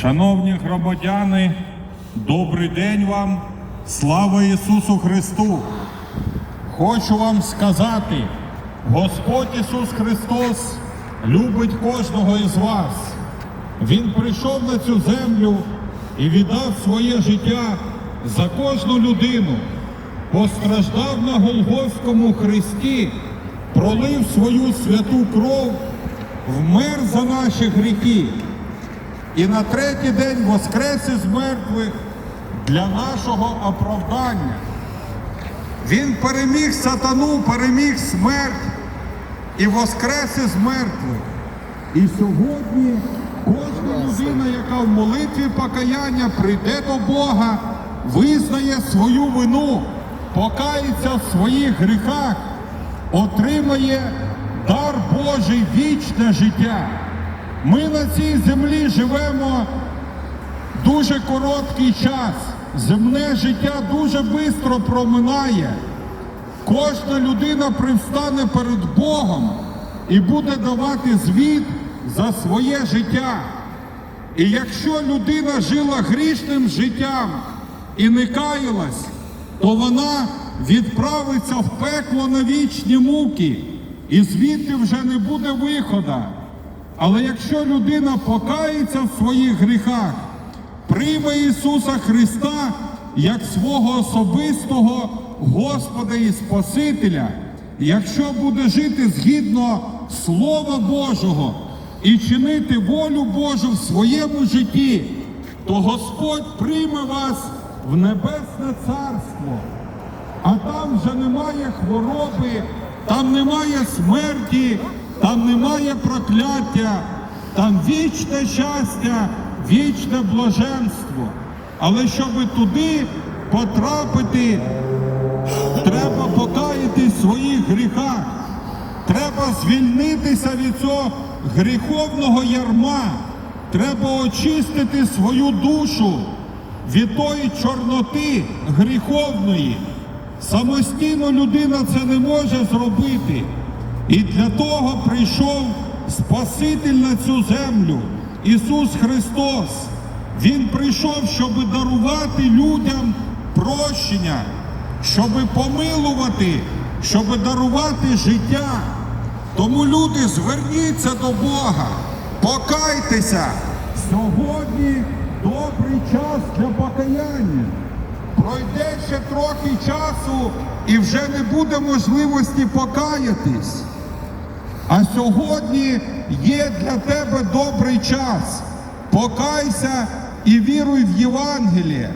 Шановні громадяни, добрий день вам, слава Ісусу Христу! Хочу вам сказати, Господь Ісус Христос любить кожного із вас. Він прийшов на цю землю і віддав своє життя за кожну людину, постраждав на Голгофському хресті, пролив свою святу кров, вмер за наші гріхи і на третій день воскрес із мертвих для нашого оправдання. Він переміг сатану, переміг смерть і воскрес із мертвих. І сьогодні кожна людина, яка в молитві покаяння прийде до Бога, визнає свою вину, покається в своїх гріхах, отримає дар Божий вічне життя. Ми на цій землі живемо дуже короткий час. Земне життя дуже швидко проминає. Кожна людина привстане перед Богом і буде давати звіт за своє життя. І якщо людина жила грішним життям і не каялась, то вона відправиться в пекло на вічні муки, і звідти вже не буде виходу. Але якщо людина покається в своїх гріхах, прийме Ісуса Христа як свого особистого Господа і Спасителя, якщо буде жити згідно Слова Божого і чинити волю Божу в своєму житті, то Господь прийме вас в небесне царство. А там вже немає хвороби, там немає смерті, там немає прокляття, там вічне щастя, вічне блаженство. Але щоб туди потрапити, треба покаятись в своїх гріхах. Треба звільнитися від цього гріховного ярма. Треба очистити свою душу від тої чорноти гріховної. Самостійно людина це не може зробити. І для того прийшов Спаситель на цю землю, Ісус Христос. Він прийшов, щоб дарувати людям прощення, щоб помилувати, щоб дарувати життя. Тому люди, зверніться до Бога, покайтеся. Сьогодні добрий час для покаяння. Пройде ще трохи часу і вже не буде можливості покаятись. А сьогодні є для тебе добрий час. Покайся і віруй в Євангеліє.